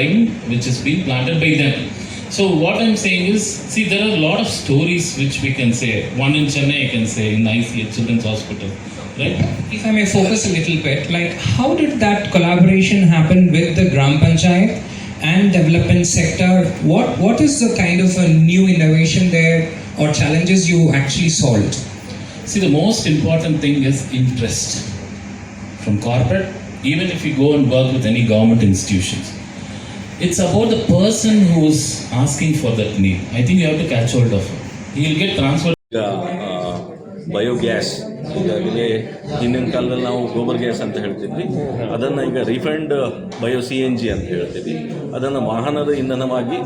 the fruit bearing which is being planted by them. So what I'm saying is, see, there are a lot of stories which we can say. One in Chennai, I can say, in ICH Children's Hospital, right? If I may focus a little bit, like how did that collaboration happen with the Gram Panchayat and development sector? What what is the kind of a new innovation there or challenges you actually solved? See, the most important thing is interest from corporate, even if you go and work with any government institutions. It's about the person who is asking for that need I think you have to catch hold of he will get transfer ಈಗ biogas ಈಗಾಗಲೇ ಹಿಂದಿನ ಕಾಲದಲ್ಲಿ ನಾವು gobar gas ಅಂತ ಹೇಳ್ತಿದ್ವಿ. ಅದನ್ನು ಈಗ refined bio C N G ಅಂತ ಹೇಳ್ತೀವಿ ಅದನ್ನು ವಾಹನದ ಇಂಧನವಾಗಿ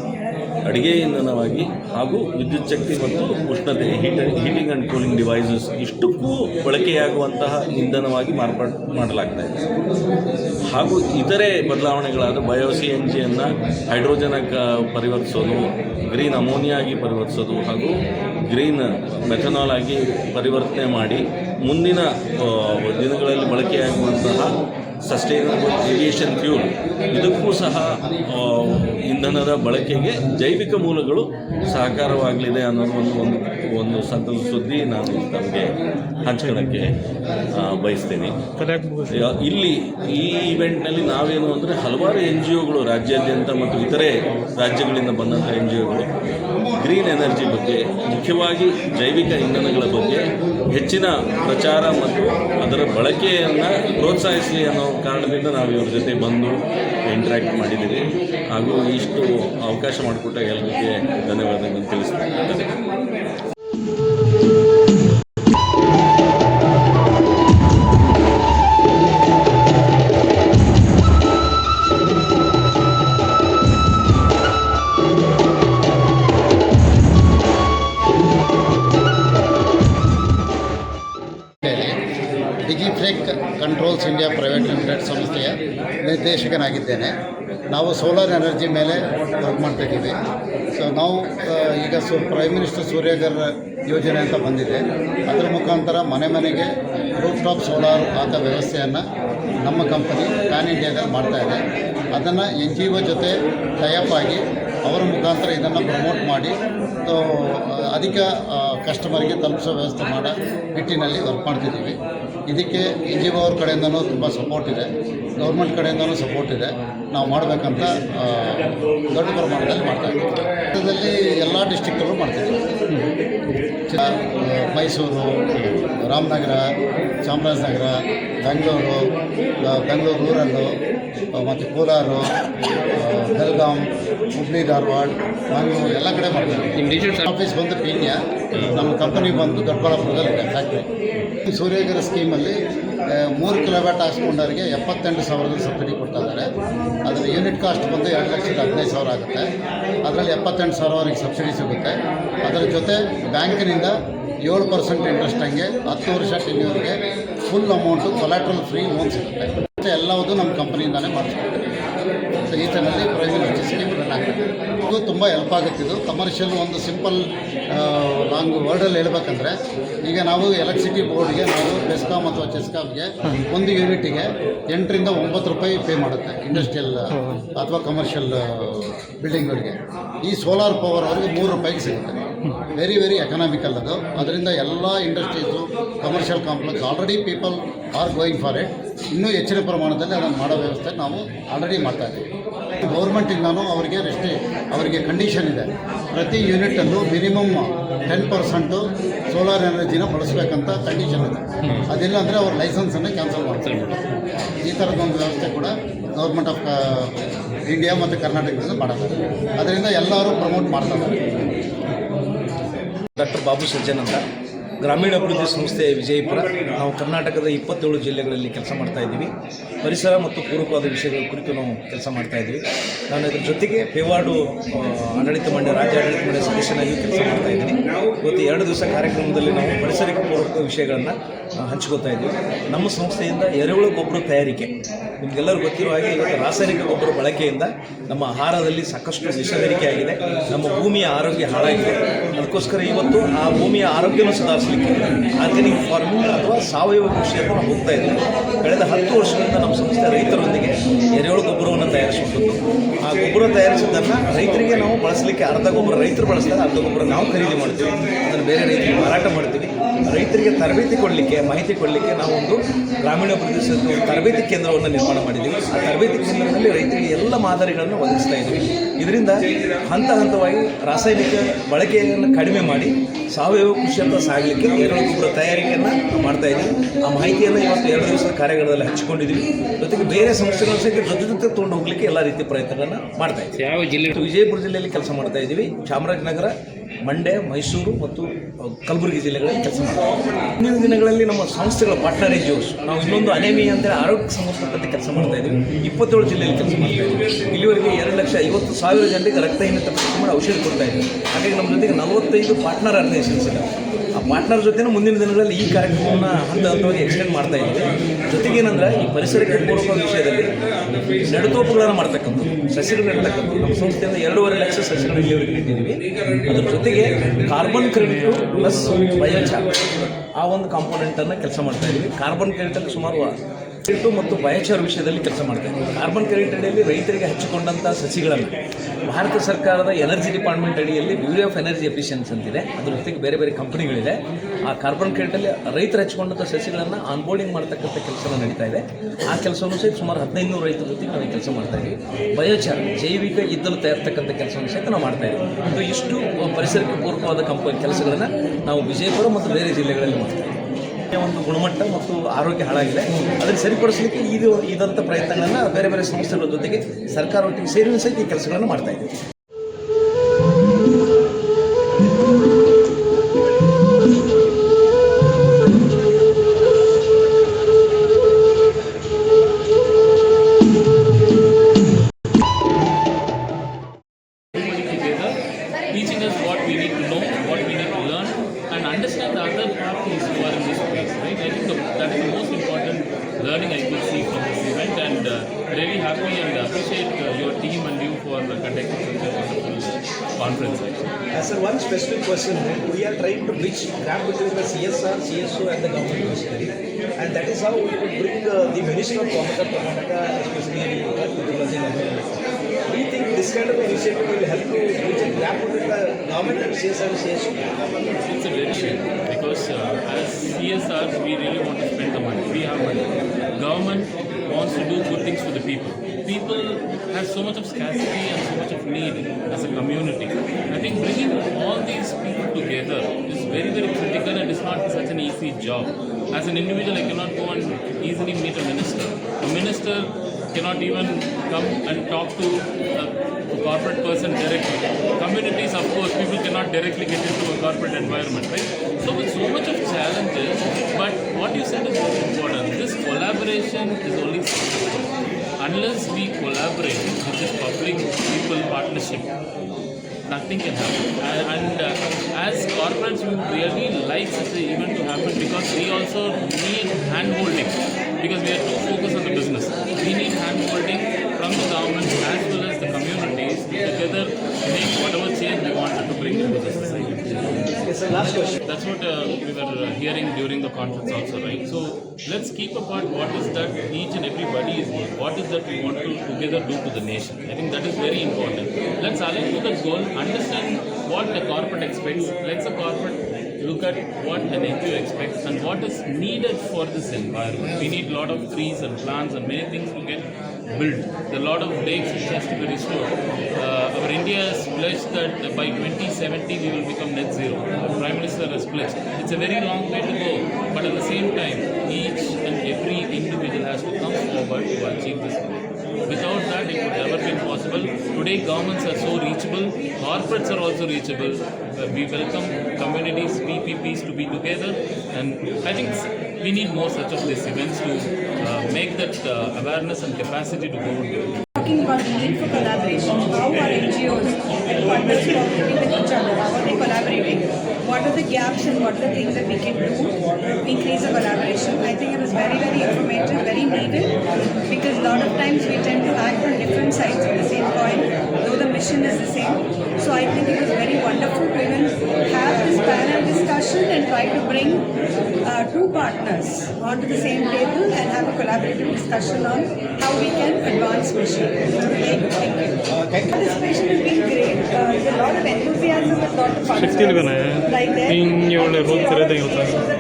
ಅಡುಗೆ ಇಂಧನವಾಗಿ ಹಾಗೂ ವಿದ್ಯುತ್ ಶಕ್ತಿ ಮತ್ತು ಉಷ್ಣತೆ heat heating and cooling devices ಇಷ್ಟಕ್ಕೂ ಬಳಕೆಯಾಗುವಂತಹ ಇಂಧನವಾಗಿ ಮಾರ್ಪಾಡು ಮಾಡಲಾಗ್ತಾ ಹಾಗೂ ಇತರೆ ಬದಲಾವಣೆಗಳಾದ ಬಯೋ ಸಿ ಎನ್ ಜಿಯನ್ನು ಹೈಡ್ರೋಜನಕ್ಕೆ ಪರಿವರ್ತಿಸೋದು, ಗ್ರೀನ್ ಅಮೋನಿಯಾಗಿ ಪರಿವರ್ತಿಸೋದು ಹಾಗೂ ಗ್ರೀನ್ ಮೆಥನಾಲ್ ಆಗಿ ಪರಿವರ್ತನೆ ಮಾಡಿ ಮುಂದಿನ ದಿನಗಳಲ್ಲಿ ಬಳಕೆಯಾಗುವಂತಹ ಸಸ್ಟೈನಬಲ್ ಏವಿಯೇಷನ್ ಫ್ಯೂಲ್ ಇದಕ್ಕೂ ಸಹ ಇಂಧನದ ಬಳಕೆಗೆ ಜೈವಿಕ ಮೂಲಗಳು ಸಹಕಾರವಾಗಲಿದೆ ಅನ್ನೋದು ಒಂದು ಒಂದು ಒಂದು ಸಂತಸ ಸುದ್ದಿ ನಾನು ತಮಗೆ ಹಂಚ್ಕೊಳ್ಳೋಕ್ಕೆ ಬಯಸ್ತೀನಿ. ಇಲ್ಲಿ, ಈ ಇವೆಂಟ್ನಲ್ಲಿ ನಾವೇನು ಅಂದರೆ ಹಲವಾರು ಎನ್ ಜಿ ಒಗಳು ರಾಜ್ಯಾದ್ಯಂತ ಮತ್ತು ಇತರೆ ರಾಜ್ಯಗಳಿಂದ ಬಂದಂಥ ಎನ್ ಜಿ ಒಗಳು ಗ್ರೀನ್ ಎನರ್ಜಿ ಬಗ್ಗೆ, ಮುಖ್ಯವಾಗಿ ಜೈವಿಕ ಇಂಧನಗಳ ಬಗ್ಗೆ ಹೆಚ್ಚಿನ ಪ್ರಚಾರ ಮತ್ತು ಅದರ ಬಳಕೆಯನ್ನು ಪ್ರೋತ್ಸಾಹಿಸಲಿ ಅನ್ನೋ ಕಾರಣದಿಂದ ನಾವು ಇವ್ರ ಜೊತೆ ಬಂದು ಇಂಟ್ರ್ಯಾಕ್ಟ್ ಮಾಡಿದ್ದೀವಿ. ಹಾಗೂ ಇಷ್ಟು ಅವಕಾಶ ಮಾಡಿಕೊಟ್ಟ ಎಲ್ಲರಿಗೆ ಧನ್ಯವಾದಗಳನ್ನು ತಿಳಿಸ್ತೀನಿ. ನಿರ್ದೇಶಕನಾಗಿದ್ದೇನೆ. ನಾವು ಸೋಲಾರ್ ಎನರ್ಜಿ ಮೇಲೆ ವರ್ಕ್ ಮಾಡ್ತಾಯಿದ್ದೀವಿ ಸೊ ನಾವು ಈಗ ಸು ಪ್ರೈಮ್ ಮಿನಿಸ್ಟರ್ ಸೂರ್ಯಗರ್ ಯೋಜನೆ ಅಂತ ಬಂದಿದೆ. ಅದರ ಮುಖಾಂತರ ಮನೆ ಮನೆಗೆ ರೂಫ್ ಟಾಪ್ ಸೋಲಾರ್ ಆತ ವ್ಯವಸ್ಥೆಯನ್ನು ನಮ್ಮ ಕಂಪನಿ ಪ್ಯಾನ್ ಇಂಡಿಯಾದಲ್ಲಿ ಮಾಡ್ತಾ ಇದೆ. ಅದನ್ನು ಎನ್ ಜಿ ಒ ಜೊತೆ ಟೈಅಪ್ ಆಗಿ ಅವರ ಮುಖಾಂತರ ಇದನ್ನು ಪ್ರಮೋಟ್ ಮಾಡಿ ಅಧಿಕ ಕಸ್ಟಮರ್ಗೆ ತಲುಪಿಸೋ ವ್ಯವಸ್ಥೆ ಮಾಡೋ ನಿಟ್ಟಿನಲ್ಲಿ ವರ್ಕ್ ಮಾಡ್ತಿದ್ದೀವಿ. ಇದಕ್ಕೆ ಎನ್ ಜಿ ಅವ್ರ ಕಡೆಯಿಂದನೂ ತುಂಬ ಸಪೋರ್ಟ್ ಇದೆ. ಗೌರ್ಮೆಂಟ್ ಕಡೆಯಿಂದನೂ ಸಪೋರ್ಟ್ ಇದೆ. ನಾವು ಮಾಡಬೇಕಂತ ದೊಡ್ಡ ಪ್ರಮಾಣದಲ್ಲಿ ಮಾಡ್ತಾ ಇದ್ದೀವಿ. ರಾಜ್ಯದಲ್ಲಿ ಎಲ್ಲ ಡಿಸ್ಟಿಕ್ಟಲ್ಲೂ ಮಾಡ್ತಿದ್ದೀವಿ ಮೈಸೂರು, ರಾಮನಗರ, ಚಾಮರಾಜನಗರ, ಬೆಂಗಳೂರು ಬೆಂಗಳೂರು, ರೂರಲ್ಲು ಮತ್ತು ಕೋಲಾರು ಬೆಳಗಾಂ ಹುಬ್ಳಿ ಧಾರವಾಡ ಮಂಗಳೂರು ಎಲ್ಲ ಕಡೆ ಮಾಡ್ತೀವಿ ಆಫೀಸ್ ಬಂದು ಪೀಣ್ಯ ನಮ್ಮ ಕಂಪನಿ ಬಂದು ದೊಡ್ಡಬಳ್ಳಾಪುರದಲ್ಲಿದೆ ಫ್ಯಾಕ್ಟ್ರಿ ಸೂರ್ಯಗರ ಸ್ಕೀಮಲ್ಲಿ ಮೂರು ಕಿಲೋಮೀಟರ್ ಹಾಕ್ಸ್ಕೊಂಡವರಿಗೆ ಎಪ್ಪತ್ತೆಂಟು ಸಾವಿರದ ಸಬ್ಸಿಡಿ ಕೊಡ್ತಾ ಇದ್ದಾರೆ. ಅದರ ಯೂನಿಟ್ ಕಾಸ್ಟ್ ಬಂದು ಎರಡು ಲಕ್ಷದ ಹದಿನೈದು ಸಾವಿರ ಆಗುತ್ತೆ. ಅದರಲ್ಲಿ ಎಪ್ಪತ್ತೆಂಟು ಸಾವಿರವರೆಗೆ ಸಬ್ಸಿಡಿ ಸಿಗುತ್ತೆ. ಅದರ ಜೊತೆ ಬ್ಯಾಂಕಿನಿಂದ ಏಳು ಪರ್ಸೆಂಟ್ ಇಂಟ್ರೆಸ್ಟ್ ಹಂಗೆ ಹತ್ತು ವರ್ಷ ಟೆನ್ಯೂರ್ಗೆ full amount collateral free loan ಸಿಗುತ್ತೆ. ಮತ್ತೆ ಎಲ್ಲವುದು ನಮ್ಮ ಕಂಪನಿಯಿಂದಲೇ ಮಾಡಿಸ್ಕೊಡ್ತೀವಿ. ಸೊ ಈ ಥರದಲ್ಲಿ ಪ್ರೈಸಲ್ಲಿ ಹೆಚ್ಚು ರನ್ ಆಗ್ತದೆ ಇದು ತುಂಬ ಹೆಲ್ಪ್ ಆಗುತ್ತಿದ್ದು ಕಮರ್ಷಿಯಲ್ ಒಂದು ಸಿಂಪಲ್ ಲಾಂಗ್ ವರ್ಡಲ್ಲಿ ಹೇಳ್ಬೇಕಂದ್ರೆ, ಈಗ ನಾವು ಎಲೆಕ್ಟ್ರಿಸಿಟಿ ಬೋರ್ಡ್ಗೆ ನಾವು ಬೆಸ್ಕಾಮ್ ಅಥವಾ ಚೆಸ್ಕಾಮ್ಗೆ ಒಂದು ಯೂನಿಟಿಗೆ ಎಂಟರಿಂದ ಒಂಬತ್ತು ರೂಪಾಯಿ ಪೇ ಮಾಡುತ್ತೆ ಇಂಡಸ್ಟ್ರಿಯಲ್ ಅಥವಾ ಕಮರ್ಷಿಯಲ್ ಬಿಲ್ಡಿಂಗ್ಗಳಿಗೆ ಈ ಸೋಲಾರ್ ಪವರ್ ಅವ್ರಿಗೆ ಮೂರು ರೂಪಾಯಿಗೆ ಸಿಗುತ್ತೆ. ವೆರಿ ವೆರಿ ಎಕನಾಮಿಕಲ್ ಅದು. ಅದರಿಂದ ಎಲ್ಲ industries commercial complex already people are going for it ಇನ್ನೂ ಹೆಚ್ಚಿನ ಪ್ರಮಾಣದಲ್ಲಿ ಅದನ್ನು ಮಾಡೋ ವ್ಯವಸ್ಥೆ ನಾವು ಆಲ್ರೆಡಿ ಮಾಡ್ತಾ ಇದ್ದೀವಿ. ಗೌರ್ಮೆಂಟಿಂದನೂ ಅವರಿಗೆ ರೆಸ್ಟಿ ಅವರಿಗೆ ಕಂಡೀಷನ್ ಇದೆ. ಪ್ರತಿ ಯೂನಿಟಲ್ಲೂ ಮಿನಿಮಮ್ ಟೆನ್ ಪರ್ಸೆಂಟು ಸೋಲಾರ್ ಎನರ್ಜಿನ ಬಳಸಬೇಕಂತ ಕಂಡೀಷನ್ ಇದೆ. ಅದಿಲ್ಲ ಅಂದರೆ ಅವ್ರ ಲೈಸೆನ್ಸನ್ನು ಕ್ಯಾನ್ಸಲ್ ಮಾಡ್ತಾರೆ. ಈ ಥರದೊಂದು ವ್ಯವಸ್ಥೆ ಕೂಡ ಗೌರ್ಮೆಂಟ್ ಆಫ್ ಇಂಡಿಯಾ ಮತ್ತು ಕರ್ನಾಟಕದಿಂದ ಮಾಡುತ್ತಾರೆ ಅದರಿಂದ ಎಲ್ಲರೂ ಪ್ರಮೋಟ್ ಮಾಡ್ತಾರೆ. ಡಾಕ್ಟರ್ ಬಾಬು ಸಜ್ಜನ್ ಅಂತ. ಗ್ರಾಮೀಣಾಭಿವೃದ್ಧಿ ಸಂಸ್ಥೆ ವಿಜಯಪುರ. ನಾವು ಕರ್ನಾಟಕದ ಇಪ್ಪತ್ತೇಳು ಜಿಲ್ಲೆಗಳಲ್ಲಿ ಕೆಲಸ ಮಾಡ್ತಾ ಇದ್ದೀವಿ. ಪರಿಸರ ಮತ್ತು ಪೂರಕವಾದ ವಿಷಯಗಳ ಕುರಿತು ನಾವು ಕೆಲಸ ಮಾಡ್ತಾ ಇದ್ದೀವಿ. ನಾನು ಇದರ ಜೊತೆಗೆ ಪೇವಾಡು ಆ, ಆಡಳಿತ ಮಂಡಳಿ ರಾಜ್ಯ ಆಡಳಿತ ಮಂಡಳಿ ಸದಸ್ಯನಾಗಿ ಕೆಲಸ ಮಾಡ್ತಾ ಇದ್ದೀನಿ. ಇವತ್ತು ಎರಡು ದಿವಸ ಕಾರ್ಯಕ್ರಮದಲ್ಲಿ ನಾವು ಪರಿಸರಕ್ಕೆ ಪೂರಕ ವಿಷಯಗಳನ್ನು ಹಂಚ್ಕೋತಾ ಇದ್ದೀವಿ. ನಮ್ಮ ಸಂಸ್ಥೆಯಿಂದ ಎರೆಹುಳು ಗೊಬ್ಬರ ತಯಾರಿಕೆ. ನಿಮಗೆಲ್ಲರೂ ಗೊತ್ತಿರೋ ಹಾಗೆ ಇವತ್ತು ರಾಸಾಯನಿಕ ಗೊಬ್ಬರ ಬಳಕೆಯಿಂದ ನಮ್ಮ ಆಹಾರದಲ್ಲಿ ಸಾಕಷ್ಟು ವಿಷಬೇರಿಕೆ ಆಗಿದೆ. ನಮ್ಮ ಭೂಮಿಯ ಆರೋಗ್ಯ ಹಾಳಾಗಿದೆ. ಅದಕ್ಕೋಸ್ಕರ ಇವತ್ತು ಆ ಭೂಮಿಯ ಆರೋಗ್ಯವನ್ನು ಸುಧಾರಿಸಲಿಕ್ಕೆ ಆರ್ಗ್ಯಾನಿಕ್ ಫಾರ್ಮಿಂಗ್ ಅಥವಾ ಸಾವಯವ ಕೃಷಿಯನ್ನು ನಾವು ಹೋಗ್ತಾ ಇದ್ದೀವಿ ಕಳೆದ ಹತ್ತು ವರ್ಷಗಳಿಂದ ನಮ್ಮ ಸಂಸ್ಥೆ ರೈತರೊಂದಿಗೆ ಎರೆಹುಳು ಗೊಬ್ಬರವನ್ನು ತಯಾರಿಸುವಂಥದ್ದು ಆ ಗೊಬ್ಬರ ತಯಾರಿಸಿದ್ದನ್ನು ರೈತರಿಗೆ ನಾವು ಬಳಸಲಿಕ್ಕೆ ಅರ್ಧ ಗೊಬ್ಬರ ರೈತರು ಬಳಸ್ತಾರೆ, ಅರ್ಧ ಗೊಬ್ಬರ ನಾವು ಖರೀದಿ ಮಾಡ್ತೀವಿ. ಅದನ್ನು ಬೇರೆ ರೈತರಿಗೆ ಮಾರಾಟ ಮಾಡ್ತೀವಿ. ರೈತರಿಗೆ ತರಬೇತಿ ಕೊಡಲಿಕ್ಕೆ ಮಾಹಿತಿ ಕೊಡಲಿಕ್ಕೆ ನಾವು ಒಂದು ಗ್ರಾಮೀಣ ಪ್ರದೇಶದ ತರಬೇತಿ ಕೇಂದ್ರವನ್ನು ನಿರ್ಮಾಣ ಮಾಡಿದ್ದೀವಿ. ಆ ತರಬೇತಿ ಕೇಂದ್ರದಲ್ಲಿ ರೈತರಿಗೆ ಎಲ್ಲ ಮಾದರಿಗಳನ್ನು ಒದಗಿಸ್ತಾ ಇದ್ದೀವಿ. ಇದರಿಂದ ಹಂತ ಹಂತವಾಗಿ ರಾಸಾಯನಿಕ ಬಳಕೆಯನ್ನು ಕಡಿಮೆ ಮಾಡಿ ಸಾವಯವ ಕೃಷಿಯಂತ ಸಾಗಲಿಕ್ಕೆ ಎರೆಹುಳು ಗೊಬ್ಬರ ತಯಾರಿಕೆಯನ್ನು ಮಾಡ್ತಾ ಇದ್ದೀವಿ. ಆ ಮಾಹಿತಿಯನ್ನು ಇವತ್ತು ಎರಡು ದಿವಸದ ಕಾರ್ಯಗಳಲ್ಲಿ ಹಚ್ಚಿಕೊಂಡಿದ್ದೀವಿ ಜೊತೆಗೆ ಬೇರೆ ಸಂಸ್ಥೆಗಳ ಸಹಿತ ಜೊತೆ ಜೊತೆ ತೊಗೊಂಡು ಹೋಗ್ಲಿಕ್ಕೆ ಎಲ್ಲ ರೀತಿಯ ಪ್ರಯತ್ನಗಳನ್ನು ಮಾಡ್ತಾ ಇದ್ದೀವಿ. ಯಾವ ಜಿಲ್ಲೆ? ವಿಜಯಪುರ ಜಿಲ್ಲೆಯಲ್ಲಿ ಕೆಲಸ ಮಾಡ್ತಾ ಇದ್ದೀವಿ. ಚಾಮರಾಜನಗರ ಮಂಡ್ಯ, ಮೈಸೂರು ಮತ್ತು ಕಲಬುರಗಿ ಜಿಲ್ಲೆಗಳಲ್ಲಿ ಕೆಲಸ ಮಾಡ್ತೀವಿ ಮುಂದಿನ ದಿನಗಳಲ್ಲಿ ನಮ್ಮ ಸಂಸ್ಥೆಗಳ ಪಾರ್ಟ್ನರ್ ಎನ್ ನಾವು ಇನ್ನೊಂದು ಅನೇಮಿ ಅಂದರೆ ಆರೋಗ್ಯ ಸಂಬಂಧಪಟ್ಟಂತೆ ಕೆಲಸ ಮಾಡ್ತಾ ಇದ್ದೀವಿ. ಇಪ್ಪತ್ತೇಳು ಜಿಲ್ಲೆಯಲ್ಲಿ ಕೆಲಸ ಮಾಡ್ತಾ ಇದ್ದೀವಿ. ಇಲ್ಲಿವರೆಗೆ ಎರಡು ಲಕ್ಷ ಐವತ್ತು ಸಾವಿರ ಜನರಿಗೆ ರಕ್ತಹೀನತೆ ಮಾಡಿ ಔಷಧಿ ಕೊಡ್ತಾ ಇದ್ದೀವಿ. ಹಾಗಾಗಿ ನಮ್ಮ ಜೊತೆಗೆ ನಲವತ್ತೈದು ಪಾರ್ಟ್ನರ್ ಆರ್ಗನೈಸೇಷನ್ಸ್ ಇದೆ ಪಾರ್ಟ್ನರ್ ಜೊತೆನೂ ಮುಂದಿನ ದಿನಗಳಲ್ಲಿ ಈ ಕಾರ್ಯಕ್ರಮವನ್ನು ಹಂತ ಹಂತವಾಗಿ ಎಕ್ಸ್ಟೆಂಡ್ ಮಾಡ್ತಾ ಇದ್ದೀವಿ. ಜೊತೆಗೆ ಏನಂದ್ರೆ ಈ ಪರಿಸರಕ್ಕೆ ಪೂರಕ ವಿಷಯದಲ್ಲಿ ನೆಡತೋಪುಗಳನ್ನು ಮಾಡ್ತಕ್ಕಂಥದ್ದು, ಸಸಿಗಳು ನೆಡ್ತಕ್ಕಂಥದ್ದು. ನಮ್ಮ ಸಂಸ್ಥೆಯಿಂದ ಎರಡೂವರೆ ಲಕ್ಷ ಸಸಿಗಳು ಇಲ್ಲಿವರೆಗೆ ಇಟ್ಟಿದ್ದೀವಿ. ಅದ್ರ ಜೊತೆಗೆ ಕಾರ್ಬನ್ ಕ್ರೆಡಿಟ್ ಪ್ಲಸ್ ಬಯೋಚಾರ್ ಆ ಒಂದು ಕಾಂಪೋನೆಂಟನ್ನು ಕೆಲಸ ಮಾಡ್ತಾ ಇದ್ದೀವಿ. ಕಾರ್ಬನ್ ಕ್ರೆಡಿಟಲ್ಲಿ ಸುಮಾರು ಕ್ರೆಡಿಟು ಮತ್ತು ಬಯೋಚಾರ್ ವಿಷಯದಲ್ಲಿ ಕೆಲಸ ಮಾಡ್ತಾ ಕಾರ್ಬನ್ ಕ್ರೆಡಿಟ್ ಅಡಿಯಲ್ಲಿ ರೈತರಿಗೆ ಹಚ್ಚಿಕೊಂಡಂಥ ಸಸಿಗಳನ್ನು ಭಾರತ ಸರ್ಕಾರದ ಎನರ್ಜಿ ಡಿಪಾರ್ಟ್ಮೆಂಟ್ ಅಡಿಯಲ್ಲಿ ಬ್ಯೂರಿ ಆಫ್ ಎನರ್ಜಿ ಎಫಿಷಿಯನ್ಸ್ ಅಂತಿದೆ. ಅದ್ರ ಜೊತೆಗೆ ಬೇರೆ ಬೇರೆ ಕಂಪನಿಗಳಿದೆ. ಆ ಕಾರ್ಬನ್ ಕ್ರೆಡಿಟಲ್ಲಿ ರೈತರು ಹಚ್ಕೊಂಡಂಥ ಸಸಿಗಳನ್ನು ಆನ್ಬೋರ್ಡಿಂಗ್ ಮಾಡ್ತಕ್ಕಂಥ ಕೆಲಸ ನಡೀತಾ ಇದೆ. ಆ ಕೆಲಸವನ್ನು ಸಹಿತ ಸುಮಾರು ಹದಿನೈದು ರೈತರ ಜೊತೆ ನಾವು ಕೆಲಸ ಮಾಡ್ತಾ ಇದ್ದೀವಿ ಬಯೋಚಾರ್ ಜೈವಿಕ ಇದ್ದಲು ತಯಾರ್ತಕ್ಕಂಥ ಕೆಲಸವನ್ನು ಸಹಿತ ನಾವು ಮಾಡ್ತಾ ಇದ್ದೀವಿ ಇದು ಇಷ್ಟು ಪರಿಸರಕ್ಕೆ ಪೂರಕವಾದ ಕಂಪ, ಕೆಲಸಗಳನ್ನು ನಾವು ವಿಜಯಪುರ ಮತ್ತು ಬೇರೆ ಜಿಲ್ಲೆಗಳಲ್ಲಿ ಮಾಡ್ತಾ ಇದ್ದೀವಿ ಒಂದು ಗುಣಮಟ್ಟ ಮತ್ತು ಆರೋಗ್ಯ ಹಾಳಾಗಿದೆ. ಅದನ್ನು ಸರಿಪಡಿಸಲಿಕ್ಕೆ ಇದು ಇದಂಥ ಪ್ರಯತ್ನಗಳನ್ನು ಬೇರೆ ಬೇರೆ ಸಂಸ್ಥೆಗಳ ಜೊತೆಗೆ ಸರ್ಕಾರ ಒಟ್ಟಿಗೆ ಸೇರಿನ ಸಹಿತ ಈ ಕೆಲಸಗಳನ್ನು ಮಾಡ್ತಾ ಇದ್ದೀವಿ for uh, conducting such a wonderful conference. As a one specific question, we are trying to bridge gap between the CSR, CSO and the government university. And that is how we could bring uh, the Minister of Karnataka, Karnataka especially uh, Tulasee Narayan. Do you think this kind of initiative will help to bridge a gap between the government and CSR and CSO? It's a shame because uh, as CSRs we really want to spend the money. We have money. Government wants to do good things for the people. People have so much of scarcity and so much of need as a community. I think bringing all these people together is very very critical and it's not such an easy job. As an individual, I cannot go and easily meet a minister. A minister cannot even come and talk to a corporate person directly. Communities, of course, people cannot directly get into a corporate environment, right? So with so much of challenges, but what you said is very important. This collaboration is only unless we collaborate with this public people partnership. Nothing can happen. And, uh, as corporates, we really like such an event to happen because we also need hand holding because we are too focused on the business. We need hand holding from the government as well as the communities to together make whatever change we wanted to bring into the society. That's what uh, we were uh, hearing during the conference also, right? So let's keep apart what is that each and everybody is doing. What is that we want to together do to the nation? I think that is very important. Let's align to the goal, understand what the corporate expects. Let's the corporate look at what an NGO expects and what is needed for this environment. We need a lot of trees and plants and many things to get built. A lot of lakes which has to be restored. Uh, our India has pledged that by 2070 we will become net zero. The Prime Minister has pledged. It's a very long way to go, but at the same time, each and every individual has to come forward to achieve this goal. Without that, it would never been possible. Today, governments are so reachable, corporates are also reachable. Uh, we welcome communities, To be together, and I think we need more such of these events to uh, make that uh, awareness and capacity to go on. talking about the need for collaboration. How are NGOs and funders cooperating with each other? How are they collaborating? What are the gaps and what are the things that we can do to increase the collaboration? I think it was very, very informative, very needed because a lot of times we tend to act on different sides of the same coin, though the mission is the same. So I think it was very wonderful to even have this panel discussion and try to bring uh, two partners onto the same table and have a collaborative discussion on how we can advance mission. Thank you. Thank you. Uh, has been great. Uh, there's a lot of enthusiasm and a lot of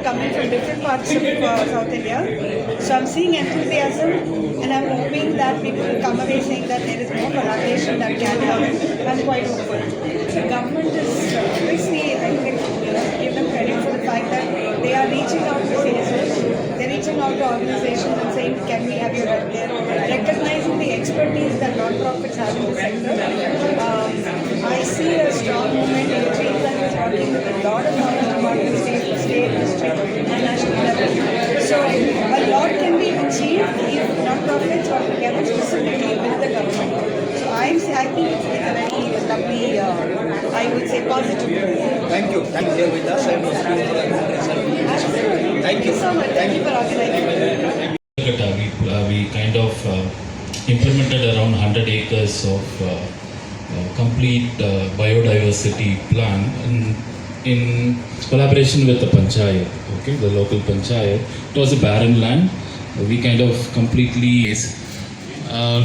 coming from different parts of uh, South India. So I'm seeing enthusiasm and I'm hoping that people will come away saying that there is more collaboration that can happen. I'm. The government is I think, you fact that they are reaching out to CSOs. They're reaching out to organizations and saying, can we have your help there? Recognizing the expertise that non-profits have in the sector. Um, I see a strong movement in which that is working with a lot of government departments, state, state, district, and national level. So a lot can be achieved if non-profits work together specifically with the government. So I'm, I think it's a very lovely, uh, I would say, positive. Thank you. Thank you. With us, I was. Thank you. So much. Thank you for organizing. We, uh, we kind of uh, implemented around 100 acres of uh, uh, complete uh, biodiversity plan in, in collaboration with the panchayat, okay, the local panchayat. It was a barren land. We kind of completely uh,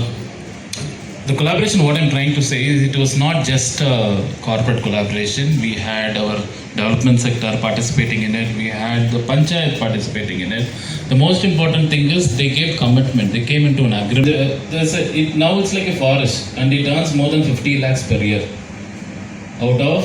the collaboration, what I'm trying to say is it was not just a corporate collaboration. We had our development sector participating in it. We had the panchayat participating in it. The most important thing is they gave commitment. They came into an agreement. A, it, now it's like a forest and it earns more than 50 lakhs per year out of